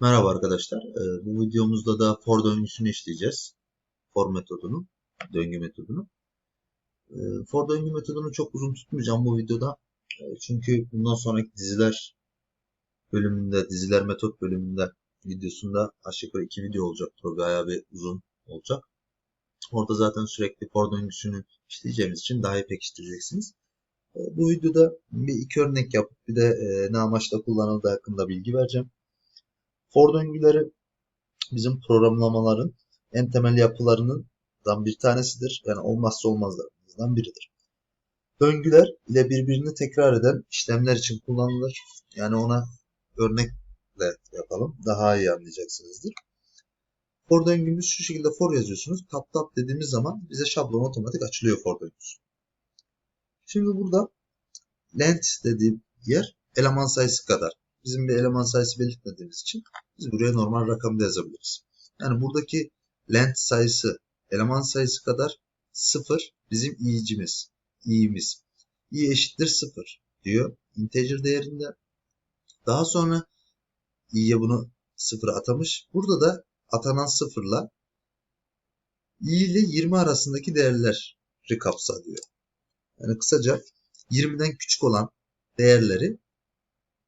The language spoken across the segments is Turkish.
Merhaba arkadaşlar. Ee, Bu videomuzda da for döngüsünü işleyeceğiz. For metodunu, döngü metodunu. Ee, For döngü metodunu çok uzun tutmayacağım bu videoda. Ee, Çünkü bundan sonraki diziler bölümünde, diziler metot bölümünde videosunda aşağı yukarı iki video olacak. Bayağı bir uzun olacak. Orada zaten sürekli for döngüsünü işleyeceğimiz için daha iyi pekiştireceksiniz. Bu videoda bir iki örnek yapıp bir de e, ne amaçla kullanıldığı hakkında bilgi vereceğim. For döngüleri bizim programlamaların en temel yapılarından bir tanesidir. Yani olmazsa olmazlarımızdan biridir. Döngüler ile birbirini tekrar eden işlemler için kullanılır. Yani ona örnekle yapalım. Daha iyi anlayacaksınızdır. For döngümüz şu şekilde for yazıyorsunuz. Tap tap dediğimiz zaman bize şablon otomatik açılıyor for döngüsü. Şimdi burada length dediğim yer eleman sayısı kadar. Bizim bir eleman sayısı belirtmediğimiz için biz buraya normal rakamda yazabiliriz. Yani buradaki length sayısı eleman sayısı kadar 0 bizim i'cimiz. i'miz. i eşittir 0 diyor integer değerinde. Daha sonra i'ye bunu 0 atamış. Burada da atanan 0 ile i ile 20 arasındaki değerleri kapsa diyor. Yani kısaca 20'den küçük olan değerleri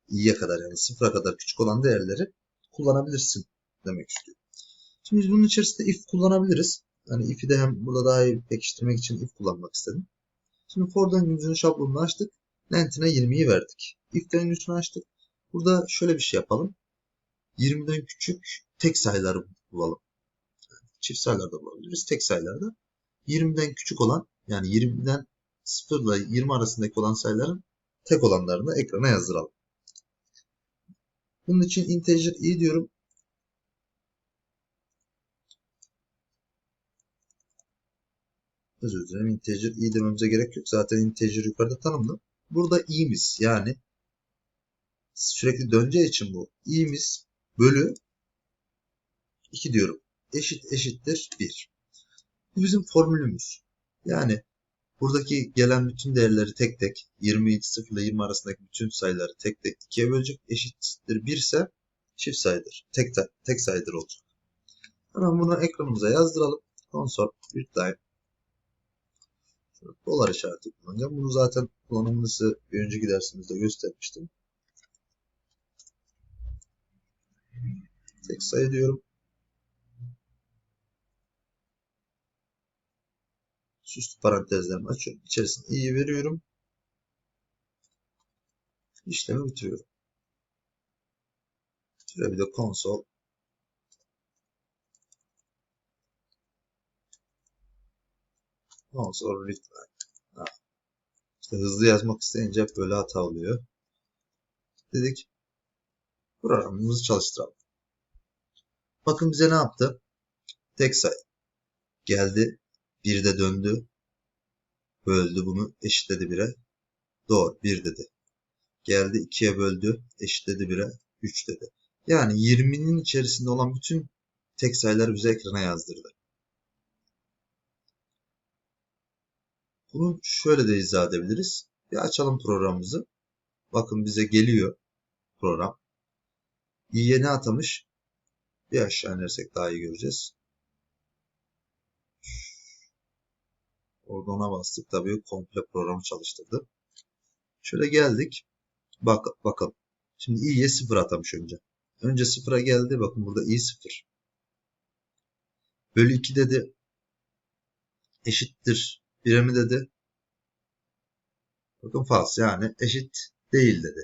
i'ye kadar yani sıfıra kadar küçük olan değerleri kullanabilirsin demek istiyor. Şimdi biz bunun içerisinde if kullanabiliriz. Yani if'i de hem burada daha iyi pekiştirmek için if kullanmak istedim. Şimdi for döngümüzün şablonunu açtık. Length'ine 20'yi verdik. If döngüsünü açtık. Burada şöyle bir şey yapalım. 20'den küçük tek sayıları bulalım. Çift sayılarda bulabiliriz. Tek sayılarda. 20'den küçük olan yani 20'den 0 ile 20 arasındaki olan sayıların tek olanlarını ekrana yazdıralım. Bunun için integer i diyorum. Özür dilerim. Integer i dememize gerek yok. Zaten integer yukarıda tanımlı. Burada i'miz yani sürekli döneceği için bu i'miz bölü 2 diyorum. Eşit eşittir 1. Bu bizim formülümüz. Yani buradaki gelen bütün değerleri tek tek 27 0 ile 20 arasındaki bütün sayıları tek tek 2'ye bölecek. Eşittir 1 ise çift sayıdır. Tek, tek sayıdır olacak. Hemen bunu ekranımıza yazdıralım. Console time dolar işareti kullanacağım. Bunu zaten kullanımını size bir önceki dersimizde göstermiştim. Tek sayı diyorum. Süslü parantezlerimi açıyorum. İçerisine i'yi veriyorum. İşlemi bitiriyorum. Şöyle bir de console console. Ha. İşte hızlı yazmak isteyince hep böyle hata oluyor. Dedik. Programımızı çalıştıralım. Bakın bize ne yaptı? Tek sayı. Geldi. Bir de döndü. Böldü bunu. Eşitledi 1'e. Doğru. 1 dedi. Geldi 2'ye böldü. Eşitledi 1'e. 3 dedi. Yani 20'nin içerisinde olan bütün tek sayıları bize ekrana yazdırdı. Bunu şöyle de izah edebiliriz. Bir açalım programımızı. Bakın bize geliyor program. i'ye ne atamış? Bir aşağı inersek daha iyi göreceğiz. Orada ona bastık. Tabii komple programı çalıştırdı. Şöyle geldik. Bak, bakalım. Şimdi i'ye 0 atamış önce. Önce 0'a geldi. Bakın burada i 0. Bölü 2 dedi. Eşittir 1'e mi dedi? Bakın false yani eşit değil dedi.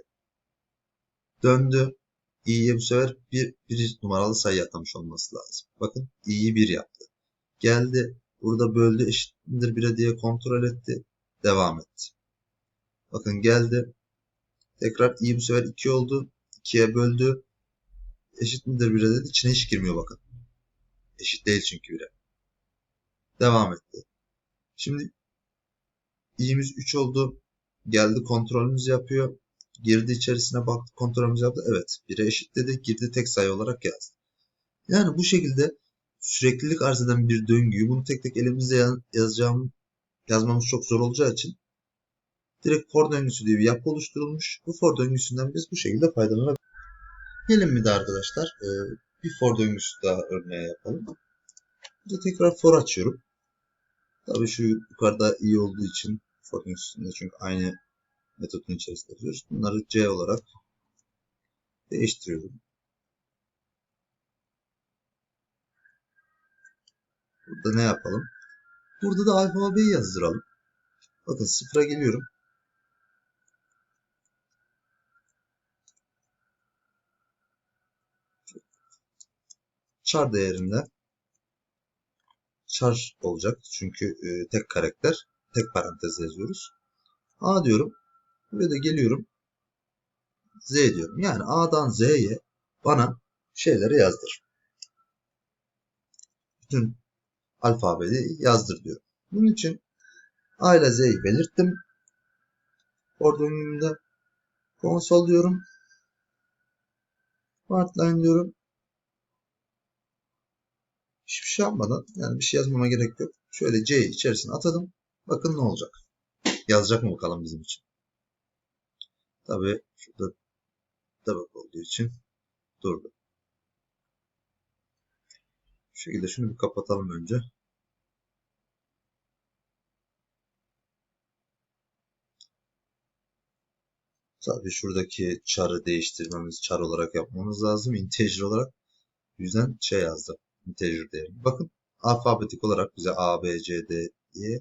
Döndü. i'ye bu sefer bir, bir numaralı sayı atamış olması lazım. Bakın i'yi 1 yaptı. Geldi. Burada böldü eşittir 1'e diye kontrol etti. Devam etti. Bakın geldi. Tekrar i bu sefer 2 oldu. 2'ye böldü. Eşit midir 1'e dedi. İçine hiç girmiyor bakın. Eşit değil çünkü 1'e. Devam etti. Şimdi i'miz 3 oldu. Geldi kontrolümüzü yapıyor. Girdi içerisine baktı kontrolümüzü yaptı. Evet 1'e eşit dedi. Girdi tek sayı olarak yazdı. Yani bu şekilde süreklilik arz eden bir döngüyü bunu tek tek elimizde yazacağım yazmamız çok zor olacağı için direkt for döngüsü diye bir yapı oluşturulmuş. Bu for döngüsünden biz bu şekilde faydalanabiliriz. Gelin bir de arkadaşlar e, bir for döngüsü daha örneği yapalım. Burada tekrar for açıyorum. Tabii şu yukarıda iyi olduğu için for döngüsünde çünkü aynı metodun içerisinde yazıyoruz. Bunları C olarak değiştiriyorum. Burada ne yapalım? Burada da alfabeyi yazdıralım. Bakın sıfıra geliyorum. char değerinde char olacak. Çünkü e, tek karakter, tek parantez yazıyoruz. A diyorum. Buraya da geliyorum. Z diyorum. Yani A'dan Z'ye bana şeyleri yazdır. Bütün alfabeyi yazdır diyorum. Bunun için A ile Z'yi belirttim. Döngümünde konsol diyorum. Smartline diyorum. Hiçbir şey yapmadan yani bir şey yazmama gerek yok. Şöyle C'yi içerisine atadım. Bakın ne olacak. Yazacak mı bakalım bizim için. Tabi şurada tabak olduğu için durdu. Şu şekilde şunu bir kapatalım önce. Tabi şuradaki char'ı değiştirmemiz, char olarak yapmamız lazım. Integer olarak. Yüzden şey yazdı. Integer değerini. Bakın alfabetik olarak bize A, B, C, D diye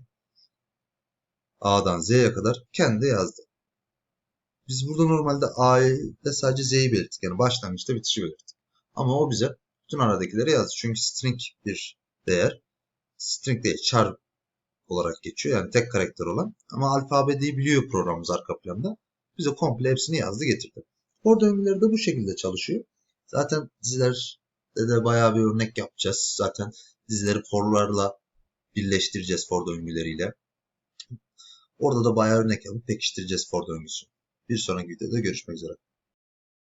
A'dan Z'ye kadar kendi yazdı. Biz burada normalde A'da sadece Z'yi belirttik. Yani başlangıçta bitişi belirttik. Ama o bize bütün aradakileri yazdı. Çünkü string bir değer. String değil, char olarak geçiyor. Yani tek karakter olan. Ama alfabeyi biliyor programımız arka planda. Bize komple hepsini yazdı getirdi. For döngüleri de bu şekilde çalışıyor. Zaten dizilerde de bayağı bir örnek yapacağız. Zaten dizileri forlarla birleştireceğiz for döngüleriyle. Orada da bayağı örnek yapıp pekiştireceğiz for döngüsü. Bir sonraki videoda görüşmek üzere.